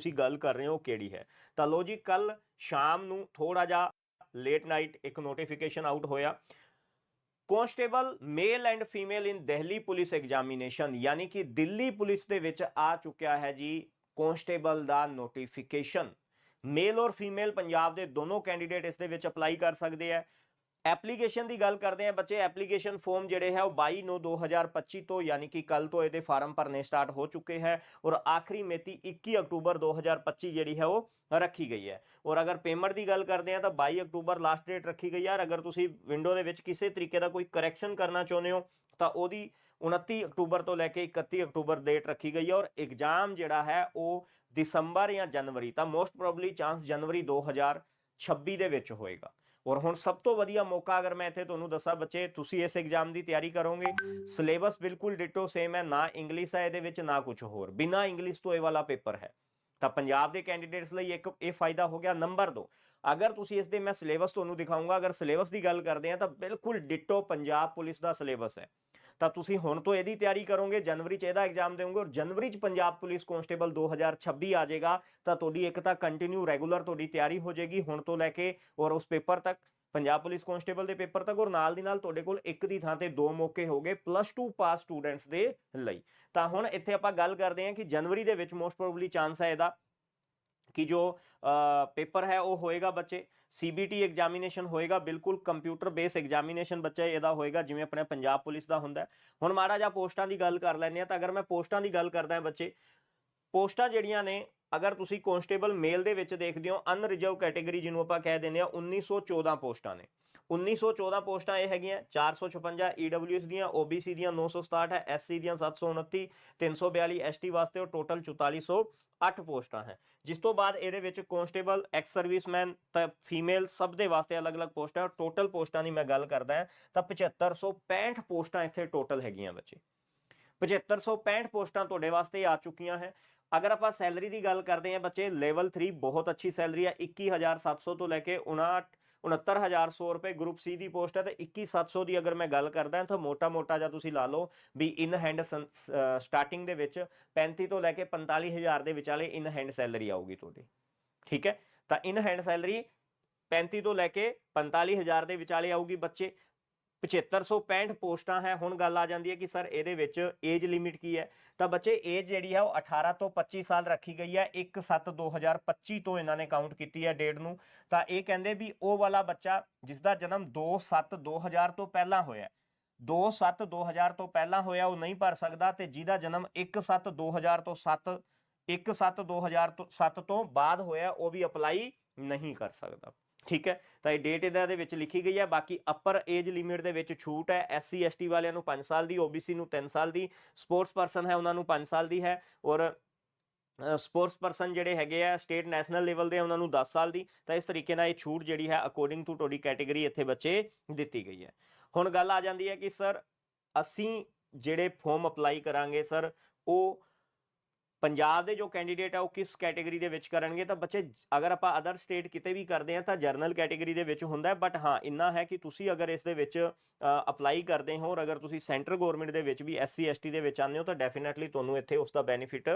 ਤੁਸੀਂ ਗੱਲ ਕਰ ਰਹੇ ਹੋ ਕਿਹੜੀ ਹੈ। ਤਾਂ ਲੋ ਜੀ ਕੱਲ ਸ਼ਾਮ ਨੂੰ ਥੋੜਾ ਜਿਹਾ ਲੇਟ ਨਾਈਟ ਇੱਕ ਨੋਟੀਫਿਕੇਸ਼ਨ ਆਊਟ ਹੋਇਆ। Constable male and female in Delhi police examination ਯਾਨੀ ਕਿ ਦਿੱਲੀ ਪੁਲਿਸ ਦੇ ਵਿੱਚ ਆ ਚੁੱਕਿਆ ਹੈ ਜੀ ਕਾਂਸਟੇਬਲ ਦਾ ਨੋਟੀਫਿਕੇਸ਼ਨ ਮੇਲ ਔਰ ਫੀਮੇਲ ਪੰਜਾਬ ਦੇ ਦੋਨੋਂ ਕੈਂਡੀਡੇਟ ਇਸ ਦੇ ਵਿੱਚ ਅਪਲਾਈ ਕਰ ਸਕਦੇ ਆ ਐਪਲੀਕੇਸ਼ਨ ਦੀ ਗੱਲ ਕਰਦੇ ਆ ਬੱਚੇ, ਐਪਲੀਕੇਸ਼ਨ ਫਾਰਮ ਜਿਹੜੇ ਹੈ ਉਹ 22 ਨੂੰ 2025 ਤੋਂ ਯਾਨੀ ਕਿ ਕੱਲ ਤੋਂ ਇਹਦੇ ਫਾਰਮ ਭਰਨੇ ਸਟਾਰਟ ਹੋ ਚੁੱਕੇ ਹੈ ਔਰ ਆਖਰੀ ਮਿਤੀ 21 ਅਕਤੂਬਰ 2025 ਜਿਹੜੀ ਹੈ ਉਹ ਰੱਖੀ ਗਈ ਹੈ। ਔਰ ਅਗਰ ਪੇਮੈਂਟ ਦੀ ਗੱਲ ਕਰਦੇ ਆ ਤਾਂ 22 ਅਕਤੂਬਰ ਲਾਸਟ ਡੇਟ ਰੱਖੀ ਗਈ ਹੈ। ਔਰ ਅਗਰ ਤੁਸੀਂ ਵਿੰਡੋ ਦੇ ਵਿੱਚ ਕਿਸੇ ਤਰੀਕੇ ਦਾ ਕੋਈ ਕਰੈਕਸ਼ਨ ਕਰਨਾ ਚਾਹੁੰਦੇ ਹੋ ਤਾਂ ਉਹਦੀ 29 ਅਕਤੂਬਰ ਤੋਂ ਲੈ ਕੇ 31 ਅਕਤੂਬਰ ਡੇਟ ਰੱਖੀ ਗਈ ਹੈ ਔਰ ਐਗਜ਼ਾਮ ਜਿਹੜਾ ਹੈ ਉਹ ਦਸੰਬਰ ਜਾਂ ਜਨਵਰੀ ਤਾਂ ਮੋਸਟ ਪ੍ਰੋਬਬਲੀ ਚਾਂਸ ਜਨਵਰੀ 2026 ਦੇ ਵਿੱਚ ਹੋਏਗਾ। ਔਰ ਹੁਣ ਸਭ ਤੋਂ ਵਧੀਆ ਮੌਕਾ ਅਗਰ ਮੈਂ ਇੱਥੇ ਤੁਹਾਨੂੰ ਦੱਸਾਂ ਬੱਚੇ, ਤੁਸੀਂ ਇਸ ਐਗਜ਼ਾਮ ਦੀ ਤਿਆਰੀ ਕਰੋਗੇ ਸਿਲੇਬਸ ਬਿਲਕੁਲ ਡਿਟੋ ਸੇਮ ਹੈ, ਨਾ ਇੰਗਲਿਸ਼ ਹੈ, ਇਹਦੇ ਵਿੱਚ ਨਾ ਕੁਝ ਹੋਰ। ਬਿਨਾ ਇੰਗਲਿਸ਼ ਤੋਂ ਇਹ ਵਾਲਾ ਪੇਪਰ ਹੈ। ਤਾਂ ਪੰਜਾਬ ਦੇ ਕੈਂਡੀਡੇਟਸ ਲਈ ਇੱਕ ਇਹ ਫਾਇਦਾ ਹੋ ਗਿਆ ਨੰਬਰ 2 ਅਗਰ ਤੁਸੀਂ ਇਸ ਦੇ ਮੈਂ ਸਿਲੇਬਸ ਤੁਹਾਨੂੰ ਦਿਖਾਉਂਗਾ ਅਗਰ ਸਿਲੇਬਸ ਦੀ ਗੱਲ ਕਰਦੇ ਆ ਤਾਂ ਬਿਲਕੁਲ ਡਿਟੋ ਪੰਜਾਬ ਪੁਲਿਸ ਦਾ ਸਿਲੇਬਸ ਹੈ। ਤਾਂ ਤੁਸੀਂ ਹੁਣ ਤੋਂ ਇਹਦੀ ਤਿਆਰੀ ਕਰੋਗੇ, ਜਨਵਰੀ ਚ ਇਹਦਾ ਐਗਜ਼ਾਮ ਦੇਵੋਗੇ ਔਰ ਜਨਵਰੀ ਚ ਪੰਜਾਬ ਪੁਲਿਸ ਕਾਂਸਟੇਬਲ 2026 ਆ ਜਾਏਗਾ, ਤਾਂ ਤੁਹਾਡੀ ਇੱਕ ਤਾਂ ਕੰਟੀਨਿਊ ਰੈਗੂਲਰ ਤੁਹਾਡੀ ਤਿਆਰੀ ਹੋ ਜਾਏਗੀ ਹੁਣ ਤੋਂ ਲੈ ਕੇ ਔਰ ਉਸ ਪੇਪਰ ਤੱਕ, ਪੰਜਾਬ ਪੁਲਿਸ ਕਾਂਸਟੇਬਲ ਦੇ ਪੇਪਰ ਤੱਕ ਔਰ ਨਾਲ ਦੀ ਨਾਲ ਤੁਹਾਡੇ ਕੋਲ ਇੱਕ ਦੀ ਥਾਂ ਤੇ ਦੋ ਮੌਕੇ ਹੋਗੇ ਪਲੱਸ 2 ਪਾਸ ਸਟੂਡੈਂਟਸ ਦੇ ਲਈ। ਤਾਂ ਹੁਣ ਇੱਥੇ ਆਪਾਂ ਗੱਲ ਕਰਦੇ ਹਾਂ ਕਿ ਜਨਵਰੀ ਦੇ ਵਿੱਚ ਮੋਸਟ ਪ੍ਰੋਬਬਲੀ ਚਾਂਸ ਹੈ ਇਹਦਾ। ਕਿ ਜੋ ਪੇਪਰ ਹੈ ਉਹ ਹੋਏਗਾ ਬੱਚੇ ਸੀਬੀਟੀ ਐਗਜ਼ਾਮੀਨੇਸ਼ਨ ਹੋਏਗਾ, ਬਿਲਕੁਲ ਕੰਪਿਊਟਰ ਬੇਸ ਐਗਜ਼ਾਮੀਨੇਸ਼ਨ ਬੱਚਾ ਇਹਦਾ ਹੋਏਗਾ, ਜਿਵੇਂ ਆਪਣੇ ਪੰਜਾਬ ਪੁਲਿਸ ਦਾ ਹੁੰਦਾ ਹੁਣ ਮਹਾਰਾਜਾ ਪੋਸਟਾਂ ਦੀ ਗੱਲ ਕਰ ਲੈਂਦੇ ਆ ਤਾਂ ਅਗਰ ਮੈਂ ਪੋਸਟਾਂ ਦੀ ਗੱਲ ਕਰਦਾ ਹਾਂ ਬੱਚੇ, ਪੋਸਟਾਂ ਜਿਹੜੀਆਂ ਨੇ ਅਗਰ ਤੁਸੀਂ ਕਾਂਸਟੇਬਲ ਮੇਲ ਦੇ ਵਿੱਚ ਦੇਖਦੇ ਹੋ ਅਨਰਿਜ਼ਰਵ ਕੈਟਾਗਰੀ ਜਿਹਨੂੰ ਆਪਾਂ ਕਹਿ ਦਿੰਦੇ ਆ 1914 ਪੋਸਟਾਂ ਨੇ। 1914 ਪੋਸਟਾਂ ਇਹ ਹੈਗੀਆਂ 456 EWS ਦੀਆਂ OBC ਦੀਆਂ 967 ਹੈ SC ਦੀਆਂ 729 342 ST ਵਾਸਤੇ ਔਰ ਟੋਟਲ 4408 ਪੋਸਟਾਂ ਹੈ। ਜਿਸ ਤੋਂ ਬਾਅਦ ਇਹਦੇ ਵਿੱਚ ਕਾਂਸਟੇਬਲ ਐਕਸ ਸਰਵਿਸਮੈਨ ਤਾਂ ਫੀਮੇਲ ਸਭ ਦੇ ਵਾਸਤੇ ਅਲੱਗ-ਅਲੱਗ ਪੋਸਟਾਂ ਟੋਟਲ ਪੋਸਟਾਂ ਦੀ ਮੈਂ ਗੱਲ ਕਰਦਾ ਹਾਂ, ਤਾਂ 7565 ਪੋਸਟਾਂ ਇੱਥੇ ਟੋਟਲ ਹੈਗੀਆਂ ਬੱਚੇ। 7565 ਪੋਸਟਾਂ ਤੁਹਾਡੇ ਵਾਸਤੇ ਆ ਚੁੱਕੀਆਂ ਹੈ। ਅਗਰ ਆਪਾਂ ਸੈਲਰੀ ਦੀ ਗੱਲ ਕਰਦੇ ਹਾਂ ਬੱਚੇ ਲੈਵਲ 3 ਬਹੁਤ ਅੱਛੀ ਸੈਲਰੀ ਹੈ 21700 ਤੋਂ ਲੈ ਕੇ 59 69100 ਰੁਪਏ ਗਰੁੱਪ ਸੀ ਦੀ ਪੋਸਟ ਹੈ ਤੇ 21700 ਦੀ ਅਗਰ ਮੈਂ ਗੱਲ ਕਰਦਾ ਤਾਂ ਮੋਟਾ-ਮੋਟਾ ਜਾਂ ਤੁਸੀਂ ਲਾ ਲਓ ਵੀ ਇਨ ਹੈਂਡ ਸਟਾਰਟਿੰਗ ਦੇ ਵਿੱਚ 35 ਤੋਂ ਲੈ ਕੇ 45000 ਦੇ ਵਿਚਾਲੇ ਇਨ ਹੈਂਡ ਸੈਲਰੀ ਆਊਗੀ ਤੁਹਾਡੀ। ਠੀਕ ਹੈ? ਤਾਂ ਇਨ ਹੈਂਡ ਸੈਲਰੀ 35 ਤੋਂ ਲੈ ਕੇ 45000 ਦੇ ਵਿਚਾਲੇ ਆਊਗੀ ਬੱਚੇ। 7565 ਪੋਸਟਾਂ ਹੈ, ਹੁਣ ਗੱਲ ਆ ਜਾਂਦੀ ਹੈ ਕਿ ਸਰ ਇਹਦੇ ਵਿੱਚ ਏਜ ਲਿਮਿਟ ਕੀ ਹੈ? ਤਾਂ ਬੱਚੇ ਏਜ ਜਿਹੜੀ ਹੈ ਉਹ 18 ਤੋਂ 25 ਸਾਲ ਰੱਖੀ ਗਈ ਹੈ 1/7/2025 ਤੋਂ ਇਹਨਾਂ ਨੇ ਕਾਊਂਟ ਕੀਤੀ ਹੈ ਡੇਟ ਨੂੰ। ਤਾਂ ਇਹ ਕਹਿੰਦੇ ਵੀ ਉਹ ਵਾਲਾ ਬੱਚਾ ਜਿਸ ਦਾ ਜਨਮ 2/7/2000 ਤੋਂ ਪਹਿਲਾਂ ਹੋਇਆ 2/7/2000 ਤੋਂ ਪਹਿਲਾਂ ਹੋਇਆ, ਉਹ ਨਹੀਂ ਭਰ ਸਕਦਾ ਤੇ ਜਿਹਦਾ ਜਨਮ 1/7/2000 ਤੋਂ 7 1/7/2000 ਤੋਂ 7 ਤੋਂ ਬਾਅਦ ਹੋਇਆ, ਉਹ ਵੀ ਅਪਲਾਈ ਨਹੀਂ ਕਰ ਸਕਦਾ। ਠੀਕ ਹੈ? ਤਾਂ ਇਹ ਡੇਟ ਇਹਦਾ ਦੇ ਵਿੱਚ ਲਿਖੀ ਗਈ ਹੈ। ਬਾਕੀ ਅਪਰ ਏਜ ਲਿਮਿਟ ਦੇ ਵਿੱਚ ਛੂਟ ਹੈ। ਐਸਸੀ ਐਸਟੀ ਵਾਲਿਆਂ ਨੂੰ 5 ਸਾਲ ਦੀ ਓਬੀਸੀ ਨੂੰ 3 ਸਾਲ ਦੀ ਸਪੋਰਟਸ ਪਰਸਨ ਹੈ ਉਹਨਾਂ ਨੂੰ 5 ਸਾਲ ਦੀ ਹੈ ਔਰ ਸਪੋਰਟਸ ਪਰਸਨ ਜਿਹੜੇ ਹੈਗੇ ਆ ਸਟੇਟ ਨੈਸ਼ਨਲ ਲੈਵਲ ਦੇ ਉਹਨਾਂ ਨੂੰ 10 ਸਾਲ ਦੀ। ਤਾਂ ਇਸ ਤਰੀਕੇ ਨਾਲ ਇਹ ਛੂਟ ਜਿਹੜੀ ਹੈ ਅਕੋਰਡਿੰਗ ਟੂ ਤੁਹਾਡੀ ਕੈਟਾਗਰੀ ਇੱਥੇ ਬੱਚੇ ਦਿੱਤੀ ਗਈ ਹੈ। ਹੁਣ ਗੱਲ ਆ ਜਾਂਦੀ ਹੈ ਕਿ ਸਰ, ਅਸੀਂ ਜਿਹੜੇ ਫਾਰਮ ਅਪਲਾਈ ਕਰਾਂਗੇ ਸਰ, ਉਹ ਪੰਜਾਬ ਦੇ ਜੋ ਕੈਂਡੀਡੇਟ ਆ ਉਹ ਕਿਸ ਕੈਟਾਗਰੀ ਦੇ ਵਿੱਚ ਕਰਨਗੇ, ਤਾਂ ਬੱਚੇ ਅਗਰ ਆਪਾਂ ਅਦਰ ਸਟੇਟ ਕਿਤੇ ਵੀ ਕਰਦੇ ਆ ਤਾਂ ਜਰਨਲ ਕੈਟਾਗਰੀ ਦੇ ਵਿੱਚ ਹੁੰਦਾ ਬਟ ਹਾਂ, ਇੰਨਾ ਹੈ ਕਿ ਤੁਸੀਂ ਅਗਰ ਇਸ ਦੇ ਵਿੱਚ ਅਪਲਾਈ ਕਰਦੇ ਹੋ ਔਰ ਅਗਰ ਤੁਸੀਂ ਸੈਂਟਰ ਗਵਰਨਮੈਂਟ ਦੇ ਵਿੱਚ ਵੀ ਐਸਸੀ ਐਸਟੀ ਦੇ ਵਿੱਚ ਆਉਂਦੇ ਹੋ, ਤਾਂ ਡੈਫੀਨਿਟਲੀ ਤੁਹਾਨੂੰ ਇੱਥੇ ਉਸ ਦਾ ਬੈਨੀਫਿਟ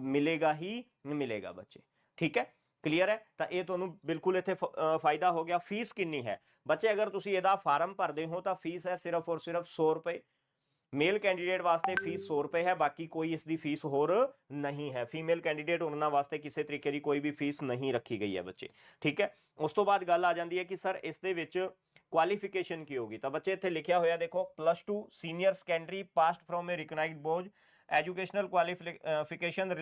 ਮਿਲੇਗਾ ਹੀ ਮਿਲੇਗਾ ਬੱਚੇ। ਠੀਕ ਹੈ? ਕਲੀਅਰ ਹੈ? ਤਾਂ ਇਹ ਤੁਹਾਨੂੰ ਬਿਲਕੁਲ ਇੱਥੇ ਫ- ਫਾਇਦਾ ਹੋ ਗਿਆ। ਫੀਸ ਕਿੰਨੀ ਹੈ? ਬੱਚੇ ਅਗਰ ਤੁਸੀਂ ਇਹਦਾ ਫਾਰਮ ਭਰਦੇ ਹੋ ਤਾਂ ਫੀਸ ਹੈ ਸਿਰਫ ਔਰ ਸਿਰਫ 100 ਰੁਪਏ। ਮੇਲ ਕੈਂਡੀਡੇਟ ਵਾਸਤੇ ਫੀਸ 100 ਰੁਪਏ ਹੈ, ਬਾਕੀ ਕੋਈ ਇਸ ਦੀ ਫੀਸ ਹੋਰ ਨਹੀਂ ਹੈ। ਫੀਮੇਲ ਕੈਂਡੀਡੇਟ ਉਹਨਾਂ ਵਾਸਤੇ ਕਿਸੇ ਤਰੀਕੇ ਦੀ ਕੋਈ ਵੀ ਫੀਸ ਨਹੀਂ ਰੱਖੀ ਗਈ ਹੈ ਬੱਚੇ। ਠੀਕ ਹੈ? ਉਸ ਤੋਂ ਬਾਅਦ ਗੱਲ ਆ ਜਾਂਦੀ ਹੈ ਕਿ ਸਰ ਇਸ ਦੇ ਵਿੱਚ ਕੁਆਲੀਫਿਕੇਸ਼ਨ ਕੀ ਹੋਗੀ ਤਾਂ ਬੱਚੇ ਇੱਥੇ ਲਿਖਿਆ ਹੋਇਆ ਦੇਖੋ plus 2 senior secondary passed from a recognised board educational qualification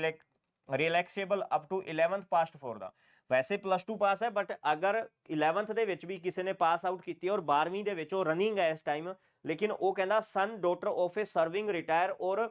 relaxable up to 11th passed for ਦਾ। ਵੈਸੇ ਪਲੱਸ 2 ਪਾਸ ਹੈ ਬਟ ਅਗਰ 11th ਦੇ ਵਿੱਚ ਵੀ ਕਿਸੇ ਨੇ ਪਾਸ ਆਊਟ ਕੀਤੀ ਔਰ 12ਵੀਂ ਦੇ ਵਿੱਚ ਉਹ ਰਨਿੰਗ ਹੈ ਇਸ ਟਾਈਮ ਲੇਕਿਨ ਉਹ ਕਹਿੰਦਾ son daughter of a serving retired ਔਰ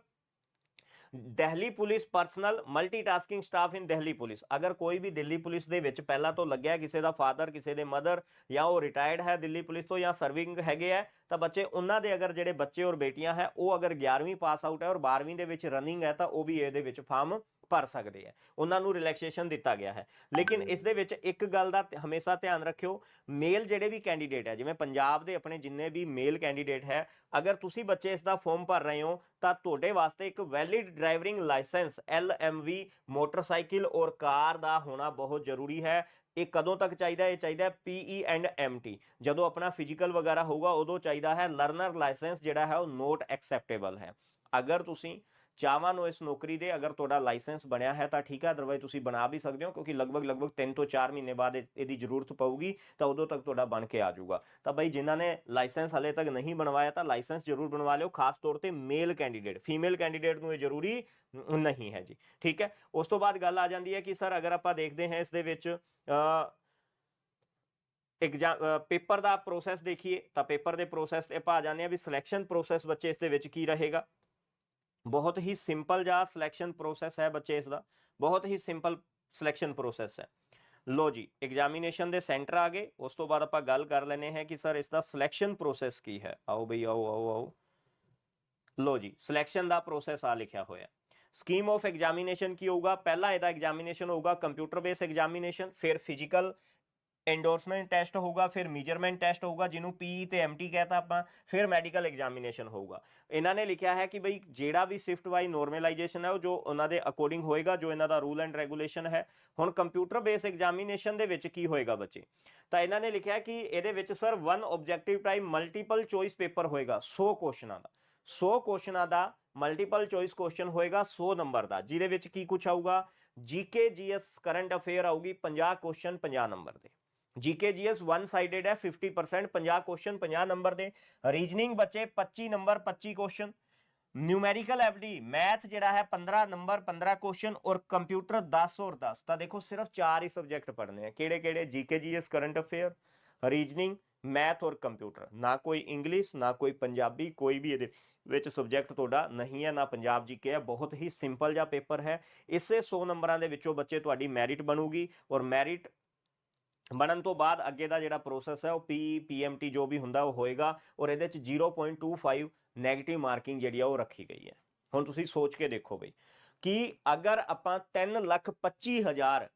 Delhi police personnel multitasking staff in Delhi police. ਅਗਰ ਕੋਈ ਵੀ ਦਿੱਲੀ ਪੁਲਿਸ ਦੇ ਵਿੱਚ ਪਹਿਲਾਂ ਤੋਂ ਲੱਗਿਆ ਕਿਸੇ ਦਾ ਫਾਦਰ ਕਿਸੇ ਦੇ ਮਦਰ ਜਾਂ ਉਹ ਰਿਟਾਇਰਡ ਹੈ ਦਿੱਲੀ ਪੁਲਿਸ ਤੋਂ ਜਾਂ ਸਰਵਿੰਗ ਹੈਗੇ ਹੈ, ਤਾਂ ਬੱਚੇ ਉਹਨਾਂ ਦੇ ਅਗਰ ਜਿਹੜੇ ਬੱਚੇ ਔਰ ਬੇਟੀਆਂ ਹੈ, ਉਹ ਅਗਰ 11ਵੀਂ ਪਾਸ ਆਊਟ ਹੈ ਔਰ 12ਵੀਂ ਦੇ ਵਿੱਚ ਰਨਿੰਗ ਹੈ, ਤਾਂ ਉਹ ਵੀ ਇਹਦੇ ਵਿੱਚ ਫਾਰਮ ਭਰ ਸਕਦੇ ਹੈ ਉਹਨਾਂ ਨੂੰ ਰਿਲੈਕਸੇਸ਼ਨ ਦਿੱਤਾ ਗਿਆ ਹੈ। ਲੇਕਿਨ ਇਸ ਦੇ ਵਿੱਚ ਇੱਕ ਗੱਲ ਦਾ ਹਮੇਸ਼ਾ ਧਿਆਨ ਰੱਖਿਓ ਮੇਲ ਜਿਹੜੇ ਵੀ ਕੈਂਡੀਡੇਟ ਹੈ ਜਿਵੇਂ ਪੰਜਾਬ ਦੇ ਆਪਣੇ ਜਿੰਨੇ ਵੀ ਮੇਲ ਕੈਂਡੀਡੇਟ ਹੈ ਅਗਰ ਤੁਸੀਂ ਬੱਚੇ ਇਸ ਦਾ ਫਾਰਮ ਭਰ ਰਹੇ ਹੋ ਤਾਂ ਤੁਹਾਡੇ ਵਾਸਤੇ ਇੱਕ valid driving licence LMV motorcycle ਔਰ ਕਾਰ ਦਾ ਹੋਣਾ ਬਹੁਤ ਜ਼ਰੂਰੀ ਹੈ। ਇਹ ਕਦੋਂ ਤੱਕ ਚਾਹੀਦਾ? ਇਹ ਚਾਹੀਦਾ ਹੈ PE ਐਂਡ MT ਜਦੋਂ ਆਪਣਾ ਫਿਜ਼ੀਕਲ ਵਗੈਰਾ ਹੋਊਗਾ ਉਦੋਂ ਚਾਹੀਦਾ ਹੈ ਲਰਨਰ ਲਾਇਸੈਂਸ ਜਿਹੜਾ ਹੈ ਉਹ ਨੋਟ ਐਕਸੈਪਟੇਬਲ ਹੈ। ਅਗਰ ਤੁਸੀਂ ਚਾਹਵਾਂ ਨੂੰ ਇਸ ਨੌਕਰੀ ਦੇ, ਅਗਰ ਤੁਹਾਡਾ ਲਾਇਸੈਂਸ ਬਣਿਆ ਹੈ ਤਾਂ ਠੀਕ ਹੈ ਅਦਰਵਾਈਜ਼ ਤੁਸੀਂ ਬਣਾ ਵੀ ਸਕਦੇ ਹੋ, ਕਿਉਂਕਿ ਲਗਭਗ ਲਗਭਗ 3 ਤੋਂ 4 ਮਹੀਨੇ ਬਾਅਦ ਇਹਦੀ ਜ਼ਰੂਰਤ ਪਊਗੀ, ਤਾਂ ਉਦੋਂ ਤੱਕ ਤੁਹਾਡਾ ਬਣ ਕੇ ਆ ਜਾਊਗਾ। ਤਾਂ ਬਈ ਜਿਨ੍ਹਾਂ ਨੇ ਲਾਇਸੈਂਸ ਹਲੇ ਤੱਕ ਨਹੀਂ ਬਣਵਾਇਆ ਤਾਂ ਲਾਇਸੈਂਸ ਜ਼ਰੂਰ ਬਣਵਾ ਲਿਓ, ਖਾਸ ਤੌਰ ਤੇ ਮੇਲ ਕੈਂਡੀਡੇਟ ਫੀਮੇਲ ਕੈਂਡੀਡੇਟ ਨੂੰ ਇਹ ਜ਼ਰੂਰੀ ਨਹੀਂ ਹੈ ਜੀ, ਠੀਕ ਹੈ? ਉਸ ਤੋਂ ਬਾਅਦ ਗੱਲ ਆ ਜਾਂਦੀ ਹੈ ਕਿ ਸਰ, ਅਗਰ ਆਪਾਂ ਦੇਖਦੇ ਹਾਂ ਇਸ ਦੇ ਵਿੱਚ, ਅ ਐਗਜ਼ਾਮ ਪੇਪਰ ਦਾ ਪ੍ਰੋਸੈਸ ਦੇਖੀਏ, ਤਾਂ ਪੇਪਰ ਦੇ ਪ੍ਰੋਸੈਸ ਤੇ ਆਪਾਂ ਆ ਜਾਂਦੇ ਆ ਵੀ ਸਿਲੈਕਸ਼ਨ ਪ੍ਰੋਸੈਸ ਬੱਚੇ ਇਸ ਦੇ ਵਿੱਚ ਕੀ ਰਹੇਗਾ। ਬਹੁਤ ਹੀ ਸਿੰਪਲ ਜਿਹਾ ਸਿਲੈਕਸ਼ਨ ਪ੍ਰੋਸੈਸ ਹੈ ਬੱਚੇ ਇਸ ਦਾ, ਬਹੁਤ ਹੀ ਸਿੰਪਲ ਸਿਲੈਕਸ਼ਨ ਪ੍ਰੋਸੈਸ ਹੈ। ਲੋ ਜੀ ਐਗਜ਼ਾਮੀਨੇਸ਼ਨ ਦੇ ਸੈਂਟਰ ਆ ਗਏ, ਉਸ ਤੋਂ ਬਾਅਦ ਆਪਾਂ ਗੱਲ ਕਰ ਲੈਨੇ ਹੈ ਕਿ ਸਰ ਇਸ ਦਾ ਸਿਲੈਕਸ਼ਨ ਪ੍ਰੋਸੈਸ ਕੀ ਹੈ। ਆਓ ਬਈ, ਆਓ ਆਓ ਆਓ। ਲੋ ਜੀ ਸਿਲੈਕਸ਼ਨ ਦਾ ਪ੍ਰੋਸੈਸ ਆ ਲਿਖਿਆ ਹੋਇਆ ਸਕੀਮ ਆਫ ਐਗਜ਼ਾਮੀਨੇਸ਼ਨ ਕੀ ਹੋਊਗਾ? ਪਹਿਲਾ ਇਹਦਾ ਐਗਜ਼ਾਮੀਨੇਸ਼ਨ ਹੋਊਗਾ ਕੰਪਿਊਟਰ ਬੇਸ ਐਗਜ਼ਾਮੀਨੇਸ਼ਨ ਫਿਰ ਫਿਜ਼ੀਕਲ ਐਂਡੋਰਸਮੈਂਟ ਟੈਸਟ ਹੋਊਗਾ, ਫਿਰ ਮੇਜਰਮੈਂਟ ਟੈਸਟ ਹੋਊਗਾ, ਜਿਹਨੂੰ ਪੀਈ ਤੇ ਐਮਟੀ ਕਹਤਾ ਆਪਾਂ, ਫਿਰ ਮੈਡੀਕਲ ਐਗਜ਼ਾਮੀਨੇਸ਼ਨ ਹੋਊਗਾ। ਇਹਨਾਂ ਨੇ ਲਿਖਿਆ ਹੈ ਕਿ ਬਈ ਜਿਹੜਾ ਵੀ ਸ਼ਿਫਟ ਵਾਈ ਨੋਰਮਲਾਈਜੇਸ਼ਨ ਹੈ, ਉਹ ਜੋ ਉਹਨਾਂ ਦੇ ਅਕੋਰਡਿੰਗ ਹੋਏਗਾ, ਜੋ ਇਹਨਾਂ ਦਾ ਰੂਲ ਐਂਡ ਰੈਗੂਲੇਸ਼ਨ ਹੈ, ਹੁਣ ਕੰਪਿਊਟਰ ਬੇਸ ਐਗਜ਼ਾਮੀਨੇਸ਼ਨ ਦੇ ਵਿੱਚ ਕੀ ਹੋਏਗਾ ਬੱਚੇ? ਤਾਂ ਇਹਨਾਂ ਨੇ ਲਿਖਿਆ ਕਿ ਇਹਦੇ ਵਿੱਚ sir one objective time multiple choice paper ਹੋਏਗਾ 100 ਕੁਐਸਚਨਾਂ ਦਾ। 100 ਕੁਐਸਚਨਾਂ ਦਾ ਮਲਟੀਪਲ ਚੋਇਸ ਕੁਐਸਚਨ ਹੋਏਗਾ 100 ਨੰਬਰ ਦਾ, ਜਿਹਦੇ ਵਿੱਚ ਕੀ ਕੁਝ ਆਊਗਾ? ਜੀਕੇ ਜੀਐਸ ਕਰੰਟ ਅਫੇਅਰ ਆਊਗੀ 50 ਕੁਐਸਚਨ 50 ਨੰਬਰ ਦੇ। ਜੀਕੇ ਜੀਐਸ ਵਨ ਸਾਈਡਡ ਹੈ 50% 50 ਕੁਐਸਚਨ 50 ਨੰਬਰ ਦੇ। ਰੀਜਨਿੰਗ ਬੱਚੇ 25 number 25 question numerical ability math ਜਿਹੜਾ ਹੈ 15 ਨੰਬਰ 15 ਕੁਐਸਚਨ ਔਰ ਕੰਪਿਊਟਰ 10 ਔਰ 10 ਤਾਂ ਦੇਖੋ, ਸਿਰਫ ਚਾਰ ਹੀ ਸਬਜੈਕਟ ਪੜ੍ਹਨੇ ਆ। ਕਿਹੜੇ ਕਿਹੜੇ? GK GS current affair reasoning math ਔਰ ਕੰਪਿਊਟਰ ਨਾ ਕੋਈ ਇੰਗਲਿਸ਼ ਨਾ ਕੋਈ ਪੰਜਾਬੀ, ਕੋਈ ਵੀ ਇਹਦੇ ਵਿੱਚ ਸਬਜੈਕਟ ਤੁਹਾਡਾ ਨਹੀਂ ਹੈ, ਨਾ ਪੰਜਾਬ ਜੀਕੇ ਹੈ। ਬਹੁਤ ਹੀ ਸਿੰਪਲ ਜਿਹਾ ਪੇਪਰ ਹੈ। ਇਸੇ 100 ਨੰਬਰਾਂ ਦੇ ਵਿੱਚੋਂ ਬੱਚੇ ਤੁਹਾਡੀ ਮੈਰਿਟ ਬਣੂਗੀ ਔਰ ਮੈਰਿਟ ਬਣਨ ਤੋਂ ਬਾਅਦ ਅੱਗੇ ਦਾ ਜਿਹੜਾ ਪ੍ਰੋਸੈਸ ਹੈ ਉਹ ਪੀ ਪੀਐਮਟੀ ਜੋ ਵੀ ਹੁੰਦਾ ਉਹ ਹੋਏਗਾ ਔਰ ਇਹਦੇ ਚ 0.25 네ਗੇਟਿਵ ਮਾਰਕਿੰਗ ਜਿਹੜੀ ਆ ਉਹ ਰੱਖੀ ਗਈ ਹੈ। ਹੁਣ ਤੁਸੀਂ ਸੋਚ ਕੇ ਦੇਖੋ ਬਈ ਕਿ ਅਗਰ ਆਪਾਂ 3 ਲੱਖ 25 ਹਜ਼ਾਰ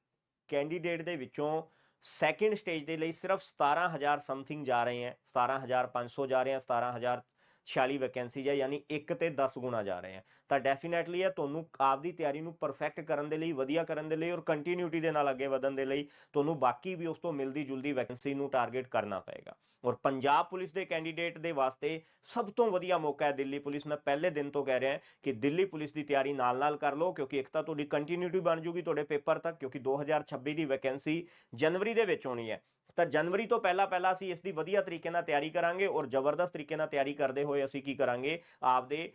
ਕੈਂਡੀਡੇਟ ਦੇ ਵਿੱਚੋਂ ਸੈਕਿੰਡ ਸਟੇਜ ਦੇ ਲਈ ਸਿਰਫ 17000 ਸਮਥਿੰਗ ਜਾ ਰਹੇ ਹੈ 17500 ਜਾ ਰਹੇ ਹੈ 17000 46 ਵੈਕੈਂਸੀ ਹੈ ਯਾਨੀ 1 ਤੇ 10 ਗੁਣਾ ਜਾ ਰਹੇ ਹੈ ਤਾਂ ਡੈਫੀਨੈਟਲੀ ਇਹ ਤੁਹਾਨੂੰ ਆਪਦੀ ਤਿਆਰੀ ਨੂੰ ਪਰਫੈਕਟ ਕਰਨ ਦੇ ਲਈ, ਵਧੀਆ ਕਰਨ ਦੇ ਲਈ ਔਰ ਕੰਟੀਨਿਊਟੀ ਦੇ ਨਾਲ ਅੱਗੇ ਵਧਣ ਦੇ ਲਈ ਤੁਹਾਨੂੰ ਬਾਕੀ ਵੀ ਉਸ ਤੋਂ ਮਿਲਦੀ ਜੁਲਦੀ ਵੈਕੈਂਸੀ ਨੂੰ ਟਾਰਗੇਟ ਕਰਨਾ ਪਏਗਾ। ਔਰ ਪੰਜਾਬ ਪੁਲਿਸ ਦੇ ਕੈਂਡੀਡੇਟ ਦੇ ਵਾਸਤੇ ਸਭ ਤੋਂ ਵਧੀਆ ਮੌਕਾ ਹੈ ਦਿੱਲੀ ਪੁਲਿਸ। ਮੈਂ ਪਹਿਲੇ ਦਿਨ ਤੋਂ ਕਹਿ ਰਿਹਾ ਕਿ ਦਿੱਲੀ ਪੁਲਿਸ ਦੀ ਤਿਆਰੀ ਨਾਲ-ਨਾਲ ਕਰ ਲਓ, ਕਿਉਂਕਿ ਇੱਕ ਤਾਂ ਤੁਹਾਡੀ ਕੰਟੀਨਿਊਟੀ ਬਣ ਜੂਗੀ ਤੁਹਾਡੇ ਪੇਪਰ ਤੱਕ, ਕਿਉਂਕਿ 2026 ਦੀ ਵੈਕੈਂਸੀ ਜਨਵਰੀ ਦੇ ਵਿੱਚ ਹੋਣੀ ਹੈ। ਤਾਂ ਜਨਵਰੀ ਤੋਂ ਪਹਿਲਾਂ ਪਹਿਲਾਂ ਅਸੀਂ ਇਸ ਦੀ ਵਧੀਆ ਤਰੀਕੇ ਨਾਲ ਤਿਆਰੀ ਕਰਾਂਗੇ ਔਰ ਜ਼ਬਰਦਸਤ ਤਰੀਕੇ ਨਾਲ ਤਿਆਰੀ ਕਰਦੇ ਹੋਏ ਅਸੀਂ ਕੀ ਕਰਾਂਗੇ? ਆਪਦੇ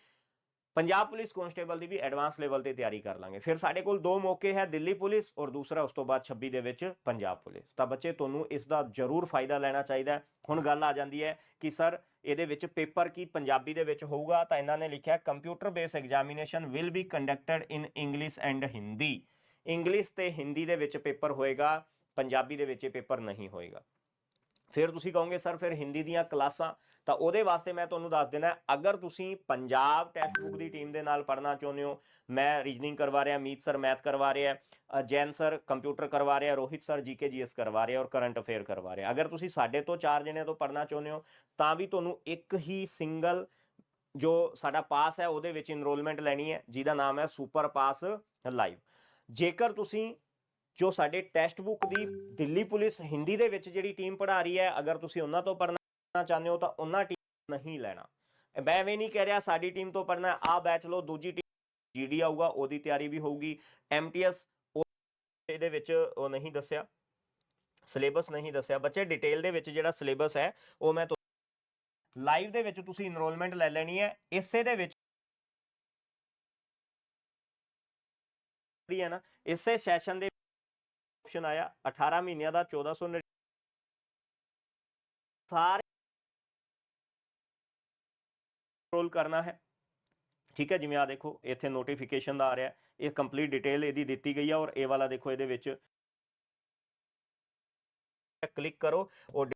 ਪੰਜਾਬ ਪੁਲਿਸ ਕਨਸਟੇਬਲ ਦੀ ਵੀ ਐਡਵਾਂਸ ਲੈਵਲ ਤੇ ਤਿਆਰੀ ਕਰ ਲਾਂਗੇ। ਫਿਰ ਸਾਡੇ ਕੋਲ ਦੋ ਮੌਕੇ ਹੈ, ਦਿੱਲੀ ਪੁਲਿਸ ਔਰ ਦੂਸਰਾ ਉਸ ਤੋਂ ਬਾਅਦ 26 ਦੇ ਵਿੱਚ ਪੰਜਾਬ ਪੁਲਿਸ। ਤਾਂ ਬੱਚੇ, ਤੁਹਾਨੂੰ ਇਸ ਦਾ ਜ਼ਰੂਰ ਫਾਇਦਾ ਲੈਣਾ ਚਾਹੀਦਾ ਹੁਣ ਗੱਲ ਆ ਜਾਂਦੀ ਹੈ ਕਿ ਸਰ ਇਹਦੇ ਵਿੱਚ ਪੇਪਰ ਕੀ ਪੰਜਾਬੀ ਦੇ ਵਿੱਚ ਹੋਊਗਾ? ਤਾਂ ਇਹਨਾਂ ਨੇ ਲਿਖਿਆ computer base examination will be conducted in English and Hindi English ਤੇ ਹਿੰਦੀ ਦੇ ਵਿੱਚ ਪੇਪਰ ਹੋਏਗਾ। ਪੰਜਾਬੀ ਦੇ ਵਿੱਚ ਇਹ ਪੇਪਰ ਨਹੀਂ ਹੋਏਗਾ। ਫਿਰ ਤੁਸੀਂ ਕਹੋਗੇ, ਸਰ, ਫਿਰ ਹਿੰਦੀ ਦੀਆਂ ਕਲਾਸਾਂ? ਤਾਂ ਉਹਦੇ ਵਾਸਤੇ ਮੈਂ ਤੁਹਾਨੂੰ ਦੱਸ ਦੇਣਾ ਅਗਰ ਤੁਸੀਂ ਪੰਜਾਬ ਟੈਕਸਟ ਬੁੱਕ ਦੀ ਟੀਮ ਦੇ ਨਾਲ ਪੜ੍ਹਨਾ ਚਾਹੁੰਦੇ ਹੋ, ਮੈਂ ਰੀਜਨਿੰਗ ਕਰਵਾ ਰਿਹਾ, ਮੀਤ ਸਰ ਮੈਥ ਕਰਵਾ ਰਿਹਾ ਜੈਨ ਸਰ ਕੰਪਿਊਟਰ ਕਰਵਾ ਰਿਹਾ, ਰੋਹਿਤ ਸਰ ਜੀਕੇ ਜੀਐਸ ਕਰਵਾ ਰਿਹਾ ਔਰ ਕਰੰਟ ਅਫੇਅਰ ਕਰਵਾ ਰਿਹਾ। ਅਗਰ ਤੁਸੀਂ ਸਾਡੇ ਤੋਂ ਚਾਰ ਜਣਿਆਂ ਤੋਂ ਪੜ੍ਹਨਾ ਚਾਹੁੰਦੇ ਹੋ, ਤਾਂ ਵੀ ਤੁਹਾਨੂੰ ਇੱਕ ਹੀ ਸਿੰਗਲ ਜੋ ਸਾਡਾ ਪਾਸ ਹੈ, ਉਹਦੇ ਵਿੱਚ ਇਨਰੋਲਮੈਂਟ ਲੈਣੀ ਹੈ, ਜਿਹਦਾ ਨਾਮ ਹੈ ਸੁਪਰ ਪਾਸ ਲਾਈਵ ਜੇਕਰ ਤੁਸੀਂ ਜੋ ਸਾਡੇ ਟੈਕਸਟ ਬੁੱਕ ਦੀ ਦਿੱਲੀ ਪੁਲਿਸ ਹਿੰਦੀ ਦੇ ਵਿੱਚ ਜਿਹੜੀ ਟੀਮ ਪੜ੍ਹਾ ਰਹੀ ਹੈ, ਅਗਰ ਤੁਸੀਂ ਉਹਨਾਂ ਤੋਂ ਪੜ੍ਹਨਾ ਚਾਹੁੰਦੇ ਹੋ ਤਾਂ ਉਹਨਾਂ ਟੀਮ ਨਹੀਂ ਲੈਣਾ। ਮੈਂ ਐਵੇਂ ਨਹੀਂ ਕਹਿ ਰਿਹਾ ਸਾਡੀ ਟੀਮ ਤੋਂ ਪੜ੍ਹਨਾ, ਆ ਬੈਚ ਲਓ, ਦੂਜੀ ਟੀਮ ਜੀਡੀ ਆਊਗਾ, ਉਹਦੀ ਤਿਆਰੀ ਵੀ ਹੋਊਗੀ। ਐਮਟੀਐਸ ਇਹਦੇ ਵਿੱਚ ਉਹ ਨਹੀਂ ਦੱਸਿਆ, ਸਿਲੇਬਸ ਨਹੀਂ ਦੱਸਿਆ। ਬੱਚੇ, ਡਿਟੇਲ ਦੇ ਵਿੱਚ ਜਿਹੜਾ ਸਿਲੇਬਸ ਹੈ, ਉਹ ਮੈਂ ਲਾਈਵ ਦੇ ਵਿੱਚ ਤੁਸੀਂ ਇਨਰੋਲਮੈਂਟ ਲੈ ਲੈਣੀ ਹੈ, ਇਸੇ ਦੇ ਵਿੱਚ ਹੈ ਨਾ, ਇਸੇ ਸੈਸ਼ਨ ਦੇ ਆਪਸ਼ਨ ਆਇਆ 18 ਮਹੀਨਿਆਂ ਦਾ 1400 ਸਾਰੇ ਰੋਲ ਕਰਨਾ ਹੈ। ਠੀਕ ਹੈ, ਜਿਵੇਂ ਆ ਦੇਖੋ, ਇੱਥੇ ਨੋਟੀਫਿਕੇਸ਼ਨ ਦਾ ਆ ਰਿਹਾ, ਇਹ ਕੰਪਲੀਟ ਡਿਟੇਲ ਇਹਦੀ ਦਿੱਤੀ ਗਈ ਹੈ ਔਰ ਇਹ ਵਾਲਾ ਦੇਖੋ ਇਹਦੇ ਵਿੱਚ ਕਲਿੱਕ ਕਰੋ, ਉਹ